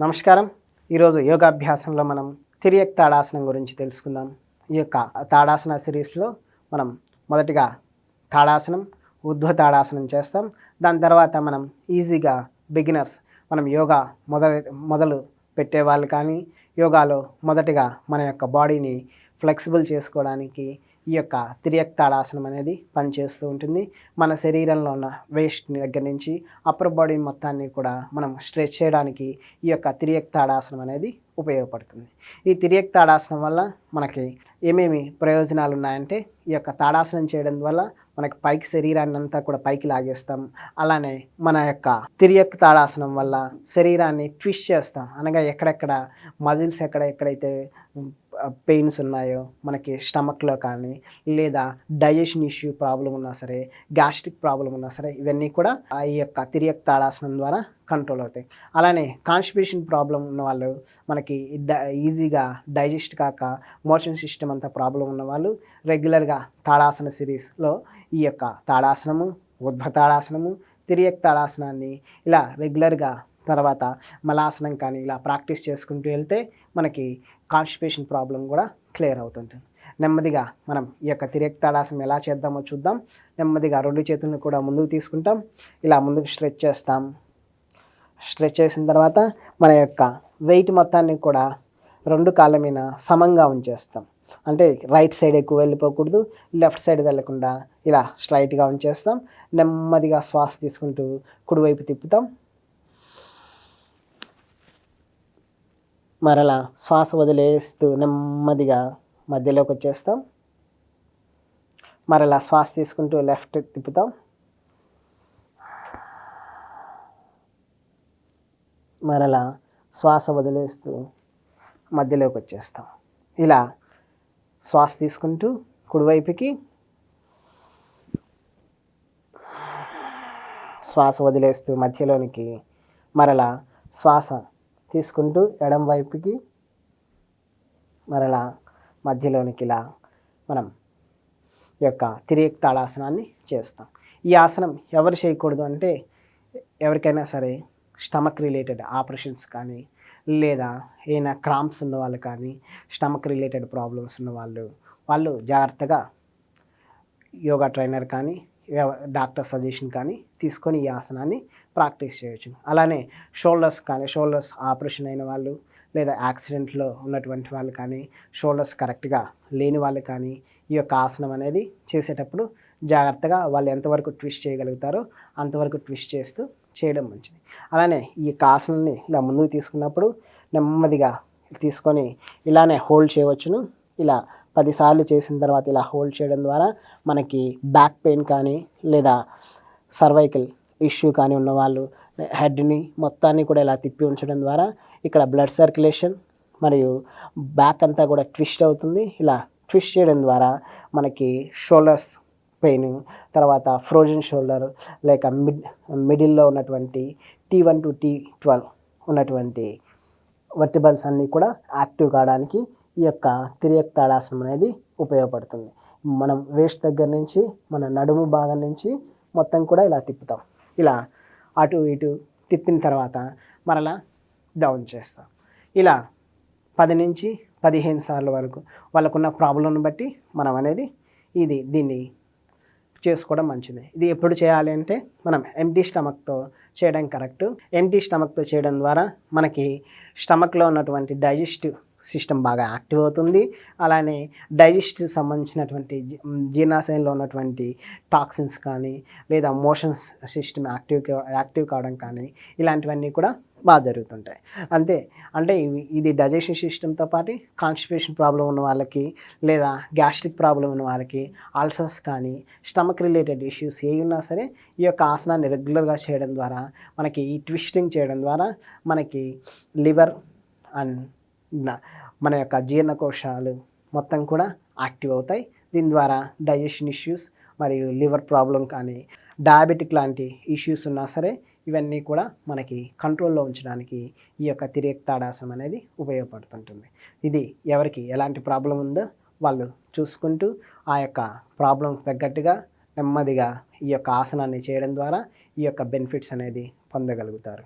నమస్కారం. ఈరోజు యోగాభ్యాసంలో మనం తిరియక్ తాడాసనం గురించి తెలుసుకుందాం. ఈ యొక్క తాడాసన సిరీస్లో మనం మొదటిగా తాడాసనం ఉద్వ తాడాసనం చేస్తాం. దాని తర్వాత మనం ఈజీగా బిగినర్స్ మనం యోగా మొదలు మొదలు పెట్టేవాళ్ళు కానీ యోగాలో మొదటిగా మన యొక్క బాడీని ఫ్లెక్సిబుల్ చేసుకోవడానికి ఈ యొక్క తిరియక్ తాడాసనం అనేది పనిచేస్తూ ఉంటుంది. మన శరీరంలో ఉన్న వేస్ట్ దగ్గర నుంచి అప్పర్ బాడీ మొత్తాన్ని కూడా మనం స్ట్రెచ్ చేయడానికి ఈ యొక్క తిరియక్తాడాసనం అనేది ఉపయోగపడుతుంది. ఈ తిరియక్ తాడాసనం వల్ల మనకి ఏమేమి ప్రయోజనాలు ఉన్నాయంటే ఈ యొక్క తాడాసనం చేయడం వల్ల మనకి పైకి శరీరాన్ని అంతా కూడా పైకి లాగేస్తాం. అలానే మన యొక్క తిరియక్ తాడాసనం వల్ల శరీరాన్ని ట్విస్ట్ చేస్తాం. అనగా ఎక్కడెక్కడ మజిల్స్ ఎక్కడ ఎక్కడైతే పెయిన్స్ ఉన్నాయో మనకి స్టమక్లో కానీ లేదా డైజెషన్ ఇష్యూ ప్రాబ్లం ఉన్నా సరే గ్యాస్ట్రిక్ ప్రాబ్లం ఉన్నా సరే ఇవన్నీ కూడా ఈ యొక్క తిరియక్ తాడాసనం ద్వారా కంట్రోల్ అవుతాయి. అలానే కాన్స్టిపేషన్ ప్రాబ్లం ఉన్న వాళ్ళు మనకి డ- ఈజీగా డైజెస్ట్ కాక మోషన్ సిస్టమ్ అంతా ప్రాబ్లం ఉన్న వాళ్ళు రెగ్యులర్గా తాడాసన సిరీస్లో ఈ యొక్క తాడాసనము ఉద్భ తాడాసనము తిరియక్ తాడాసనాన్ని ఇలా రెగ్యులర్గా తర్వాత మలాసనం కానీ ఇలా ప్రాక్టీస్ చేసుకుంటూ వెళ్తే మనకి కాన్స్టిపేషన్ ప్రాబ్లం కూడా క్లియర్ అవుతుంటుంది. నెమ్మదిగా మనం ఈ యొక్క తిరేక్తాడాసం ఎలా చేద్దామో చూద్దాం. నెమ్మదిగా రెండు చేతులను కూడా ముందుకు తీసుకుంటాం. ఇలా ముందుకు స్ట్రెచ్ చేస్తాం. స్ట్రెచ్ చేసిన తర్వాత మన యొక్క వెయిట్ మొత్తాన్ని కూడా రెండు కాళ్ళ మీద సమంగా ఉంచేస్తాం. అంటే రైట్ సైడ్ ఎక్కువ వెళ్ళిపోకూడదు లెఫ్ట్ సైడ్ వెళ్ళకుండా ఇలా స్ట్రైట్గా ఉంచేస్తాం. నెమ్మదిగా శ్వాస తీసుకుంటూ కుడివైపు తిప్పుతాం. మరలా శ్వాస వదిలేస్తూ నెమ్మదిగా మధ్యలోకి వచ్చేస్తాం. మరలా శ్వాస తీసుకుంటూ లెఫ్ట్ తిప్పుతాం. మరలా శ్వాస వదిలేస్తూ మధ్యలోకి వచ్చేస్తాం. ఇలా శ్వాస తీసుకుంటూ కుడివైపుకి శ్వాస వదిలేస్తూ మధ్యలోనికి మరలా శ్వాస తీసుకుంటూ ఎడం వైపుకి మరలా మధ్యలోనికి ఇలా మనం యొక్క తిరియక్ తాళాసనాన్ని చేస్తాం. ఈ ఆసనం ఎవరు చేయకూడదు అంటే ఎవరికైనా సరే స్టమక్ రిలేటెడ్ ఆపరేషన్స్ కానీ లేదా ఏమైనా క్రాంప్స్ ఉన్న వాళ్ళు కానీ స్టమక్ రిలేటెడ్ ప్రాబ్లమ్స్ ఉన్న వాళ్ళు వాళ్ళు జాగ్రత్తగా యోగా ట్రైనర్ కానీ డాక్టర్ సజెషన్ కానీ తీసుకొని ఈ ఆసనాన్ని ప్రాక్టీస్ చేయొచ్చు. అలానే షోల్డర్స్ కానీ షోల్డర్స్ ఆపరేషన్ అయిన వాళ్ళు లేదా యాక్సిడెంట్లో ఉన్నటువంటి వాళ్ళు కానీ షోల్డర్స్ కరెక్ట్గా లేని వాళ్ళు కానీ ఈ యొక్క ఆసనం అనేది చేసేటప్పుడు జాగ్రత్తగా వాళ్ళు ఎంతవరకు ట్విస్ట్ చేయగలుగుతారో అంతవరకు ట్విస్ట్ చేస్తూ చేయడం మంచిది. అలానే ఈ యొక్క ఆసనాన్ని ఇలా ముందుకు తీసుకున్నప్పుడు నెమ్మదిగా తీసుకొని ఇలానే హోల్డ్ చేయవచ్చును. ఇలా పదిసార్లు చేసిన తర్వాత ఇలా హోల్డ్ చేయడం ద్వారా మనకి బ్యాక్ పెయిన్ కానీ లేదా సర్వైకల్ ఇష్యూ కానీ ఉన్నవాళ్ళు హెడ్ని మొత్తాన్ని కూడా ఇలా తిప్పి ఉంచడం ద్వారా ఇక్కడ బ్లడ్ సర్క్యులేషన్ మరియు బ్యాక్ అంతా కూడా ట్విస్ట్ అవుతుంది. ఇలా ట్విస్ట్ చేయడం ద్వారా మనకి షోల్డర్స్ పెయిన్ తర్వాత ఫ్రోజన్ షోల్డర్ లేక మిడ్ మిడిల్లో ఉన్నటువంటి T one to T twelve ఉన్నటువంటి వర్టిబల్స్ అన్నీ కూడా యాక్టివ్ కావడానికి ఈ యొక్క తిరియక్ తాడాసనం అనేది ఉపయోగపడుతుంది. మనం వేస్ట్ దగ్గర నుంచి మన నడుము భాగం నుంచి మొత్తం కూడా ఇలా తిప్పుతాం. ఇలా అటు ఇటు తిప్పిన తర్వాత మరలా డౌన్ చేస్తాం. ఇలా పది నుంచి పదిహేను సార్లు వరకు వాళ్ళకున్న ప్రాబ్లంను బట్టి మనం అనేది ఇది దీన్ని చేసుకోవడం మంచిది. ఇది ఎప్పుడు చేయాలి అంటే మనం ఎంటీ స్టమక్తో చేయడం కరెక్ట్ ఎంటీ స్టమక్తో చేయడం ద్వారా మనకి స్టమక్లో ఉన్నటువంటి డైజెస్టివ్ సిస్టమ్ బాగా యాక్టివ్ అవుతుంది. అలానే డైజెస్ట్ సంబంధించినటువంటి జీ- జీర్ణాశయంలో ఉన్నటువంటి టాక్సిన్స్ కానీ లేదా మోషన్స్ సిస్టమ్ యాక్టివ్ యాక్టివ్ కావడం కానీ ఇలాంటివన్నీ కూడా బాగా జరుగుతుంటాయి. అంతే అంటే ఇది డైజెషన్ సిస్టమ్తో పాటు కాన్స్టిపేషన్ ప్రాబ్లం ఉన్న వాళ్ళకి లేదా గ్యాస్ట్రిక్ ప్రాబ్లం ఉన్న వాళ్ళకి అల్సర్స్ కానీ స్టమక్ రిలేటెడ్ ఇష్యూస్ ఏ ఉన్నా సరే ఈ యొక్క ఆసనాన్ని రెగ్యులర్గా చేయడం ద్వారా మనకి ఈ ట్విస్టింగ్ చేయడం ద్వారా మనకి లివర్ అండ్ మన యొక్క జీర్ణకోశాలు మొత్తం కూడా యాక్టివ్ అవుతాయి. దీని ద్వారా డైజెషన్ ఇష్యూస్ మరియు లివర్ ప్రాబ్లం కానీ డయాబెటిక్ లాంటి ఇష్యూస్ ఉన్నా సరే ఇవన్నీ కూడా మనకి కంట్రోల్లో ఉంచడానికి ఈ యొక్క తిరియక్ తాడాసనం అనేది ఉపయోగపడుతుంటుంది. ఇది ఎవరికి ఎలాంటి ప్రాబ్లం ఉందో వాళ్ళు చూసుకుంటూ ఆ యొక్క ప్రాబ్లం తగ్గట్టుగా నెమ్మదిగా ఈ యొక్క ఆసనాన్ని చేయడం ద్వారా ఈ యొక్క బెనిఫిట్స్ అనేది పొందగలుగుతారు.